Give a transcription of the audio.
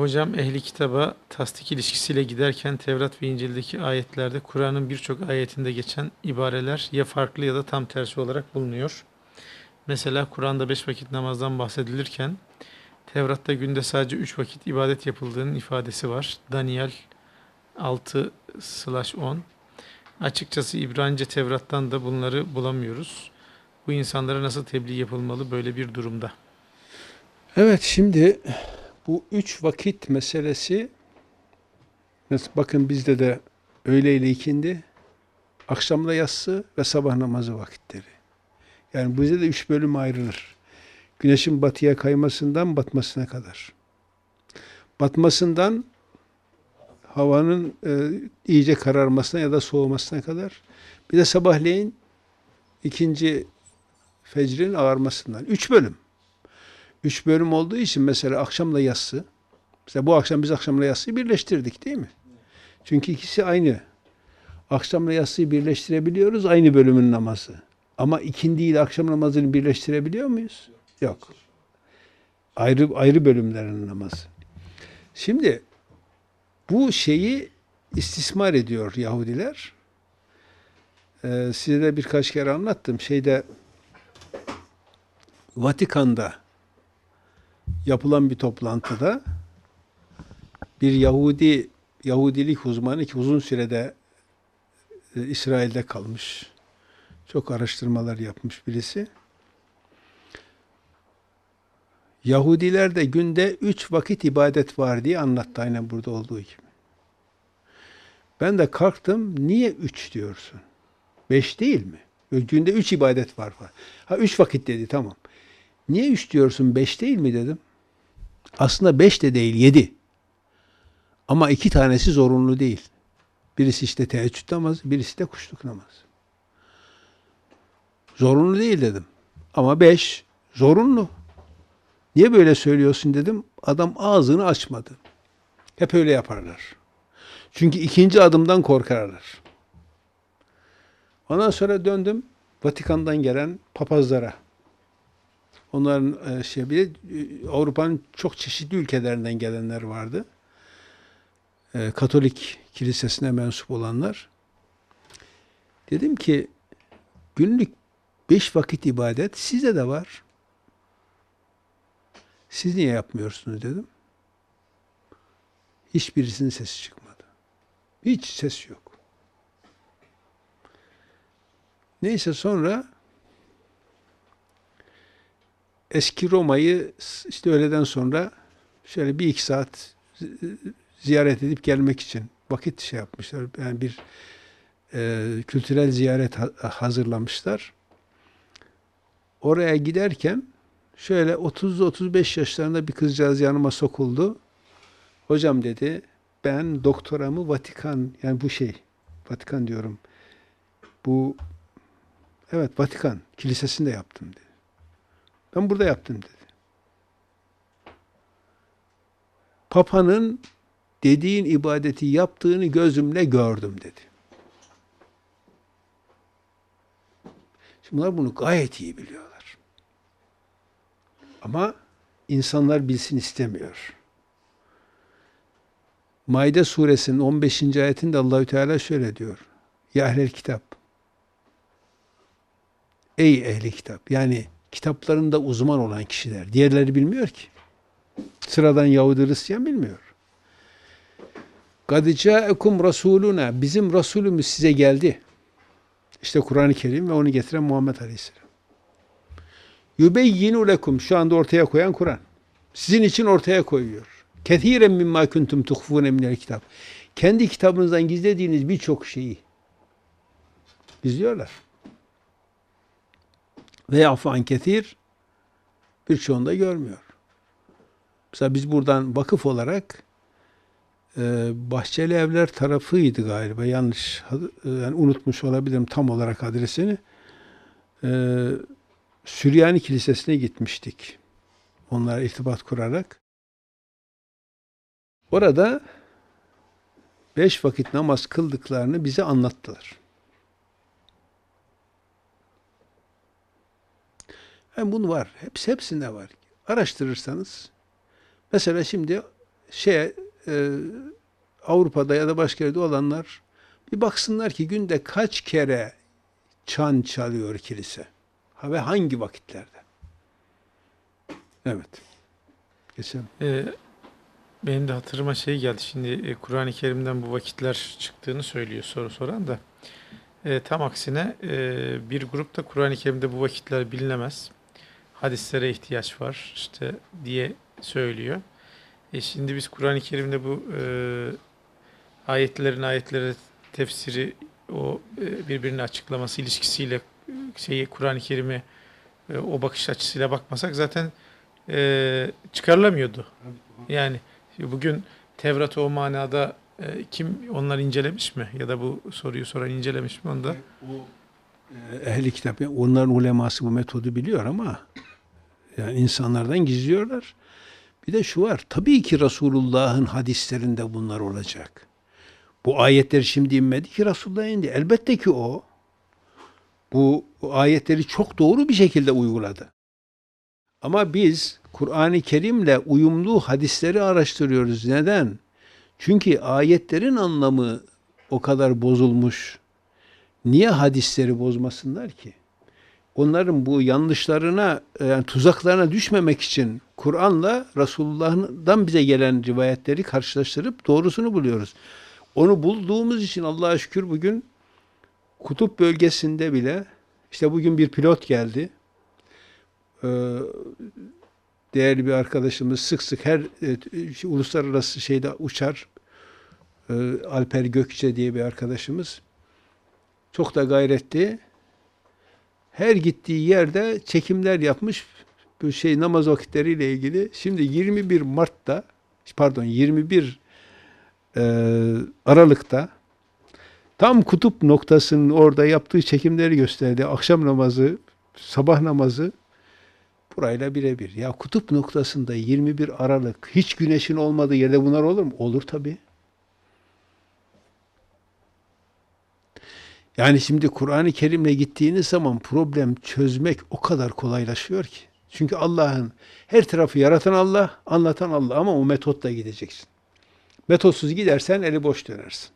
Hocam ehli kitaba tasdik ilişkisiyle giderken Tevrat ve İncil'deki ayetlerde Kur'an'ın birçok ayetinde geçen ibareler ya farklı ya da tam tersi olarak bulunuyor. Mesela Kur'an'da beş vakit namazdan bahsedilirken Tevrat'ta günde sadece üç vakit ibadet yapıldığının ifadesi var. Daniel 6-10 Açıkçası İbranice Tevrat'tan da bunları bulamıyoruz. Bu insanlara nasıl tebliğ yapılmalı böyle bir durumda? Evet şimdi bu üç vakit meselesi mes- bakın bizde de öğle ile ikindi, akşamla yatsı ve sabah namazı vakitleri. Yani bizde de üç bölüm ayrılır. Güneşin batıya kaymasından batmasına kadar. Batmasından havanın e, iyice kararmasına ya da soğumasına kadar. Bir de sabahleyin ikinci fecrin ağarmasından. Üç bölüm. Üç bölüm olduğu için mesela akşamla yatsı. Mesela bu akşam biz akşamla yatsıyı birleştirdik değil mi? Çünkü ikisi aynı. Akşamla yatsıyı birleştirebiliyoruz aynı bölümün namazı. Ama ikindi ile akşam namazını birleştirebiliyor muyuz? Yok. Ayrı ayrı bölümlerin namazı. Şimdi bu şeyi istismar ediyor Yahudiler. Ee, size de birkaç kere anlattım. Şeyde Vatikan'da yapılan bir toplantıda bir Yahudi Yahudilik uzmanı ki uzun sürede e, İsrail'de kalmış. Çok araştırmalar yapmış birisi. Yahudilerde günde üç vakit ibadet var diye anlattı aynen burada olduğu gibi. Ben de kalktım, niye üç diyorsun? Beş değil mi? Günde üç ibadet var. Ha üç vakit dedi, tamam. Niye üç diyorsun, beş değil mi dedim. Aslında beş de değil, yedi. Ama iki tanesi zorunlu değil. Birisi işte teheccüd namazı, birisi de kuşluk namazı. Zorunlu değil dedim. Ama beş zorunlu. Niye böyle söylüyorsun dedim. Adam ağzını açmadı. Hep öyle yaparlar. Çünkü ikinci adımdan korkarlar. Ondan sonra döndüm Vatikan'dan gelen papazlara. Onların e, şey bir de, e, Avrupa'nın çok çeşitli ülkelerinden gelenler vardı. E, Katolik kilisesine mensup olanlar. Dedim ki günlük beş vakit ibadet size de var. Siz niye yapmıyorsunuz dedim. Hiçbirisinin sesi çıkmadı. Hiç ses yok. Neyse sonra eski Roma'yı işte öğleden sonra şöyle bir iki saat ziyaret edip gelmek için vakit şey yapmışlar. Yani bir e, kültürel ziyaret ha- hazırlamışlar. Oraya giderken şöyle 30-35 yaşlarında bir kızcağız yanıma sokuldu. Hocam dedi ben doktoramı Vatikan yani bu şey Vatikan diyorum. Bu evet Vatikan kilisesinde yaptım dedi. Ben burada yaptım dedi. Papa'nın dediğin ibadeti yaptığını gözümle gördüm dedi. Şimdi bunlar bunu gayet iyi biliyorlar. Ama insanlar bilsin istemiyor. Maide suresinin 15. ayetinde Allahü Teala şöyle diyor. Ya ehlel kitap. Ey ehli kitap. Yani kitaplarında uzman olan kişiler. Diğerleri bilmiyor ki. Sıradan Yahudi Hristiyan bilmiyor. Kadica ekum rasuluna bizim rasulümüz size geldi. İşte Kur'an-ı Kerim ve onu getiren Muhammed Aleyhisselam. Yübeyyinu lekum şu anda ortaya koyan Kur'an. Sizin için ortaya koyuyor. Kethiren mimma kuntum tuhfune minel kitap. Kendi kitabınızdan gizlediğiniz birçok şeyi gizliyorlar. Ve yafu an kethir birçoğunu da görmüyor. Mesela biz buradan vakıf olarak e, Bahçeli Evler tarafıydı galiba. Yanlış e, yani unutmuş olabilirim tam olarak adresini. E, Süryani Kilisesi'ne gitmiştik. Onlara irtibat kurarak. Orada beş vakit namaz kıldıklarını bize anlattılar. Yani bunu var. Hepsi hepsinde var. Araştırırsanız mesela şimdi şey e, Avrupa'da ya da başka yerde olanlar bir baksınlar ki günde kaç kere çan çalıyor kilise. Ha ve hangi vakitlerde? Evet. Geçelim. Ee, benim de hatırıma şey geldi. Şimdi e, Kur'an-ı Kerim'den bu vakitler çıktığını söylüyor soru soran da. E, tam aksine e, bir grupta Kur'an-ı Kerim'de bu vakitler bilinemez. Hadislere ihtiyaç var işte diye söylüyor. E, şimdi biz Kur'an-ı Kerim'de bu e, ayetlerin ayetlere tefsiri o e, birbirini açıklaması ilişkisiyle e, şeyi Kur'an-ı Kerim'i e, o bakış açısıyla bakmasak zaten e, çıkarılamıyordu. Yani bugün Tevrat'ı o manada e, kim onlar incelemiş mi? Ya da bu soruyu soran incelemiş mi? Onu da Ee, Ehli kitap, onların uleması bu metodu biliyor ama yani insanlardan gizliyorlar. Bir de şu var. Tabii ki Resulullah'ın hadislerinde bunlar olacak. Bu ayetler şimdi inmedi ki Resulullah indi. Elbette ki o bu ayetleri çok doğru bir şekilde uyguladı. Ama biz Kur'an-ı Kerim'le uyumlu hadisleri araştırıyoruz. Neden? Çünkü ayetlerin anlamı o kadar bozulmuş. Niye hadisleri bozmasınlar ki? Onların bu yanlışlarına, e, yani tuzaklarına düşmemek için Kur'an'la Resulullah'dan bize gelen rivayetleri karşılaştırıp doğrusunu buluyoruz. Onu bulduğumuz için Allah'a şükür bugün kutup bölgesinde bile işte bugün bir pilot geldi. Ee, değerli bir arkadaşımız sık sık her e, uluslararası şeyde uçar. Alper Gökçe diye bir arkadaşımız. Çok da gayretli. Her gittiği yerde çekimler yapmış. Bu şey namaz vakitleriyle ilgili. Şimdi 21 Mart'ta pardon 21 e, Aralık'ta tam kutup noktasının orada yaptığı çekimleri gösterdi. Akşam namazı, sabah namazı burayla birebir. Ya kutup noktasında 21 Aralık hiç güneşin olmadığı yerde bunlar olur mu? Olur tabii. Yani şimdi Kur'an-ı Kerim'le gittiğiniz zaman problem çözmek o kadar kolaylaşıyor ki. Çünkü Allah'ın her tarafı yaratan Allah, anlatan Allah ama o metotla gideceksin. Metotsuz gidersen eli boş dönersin.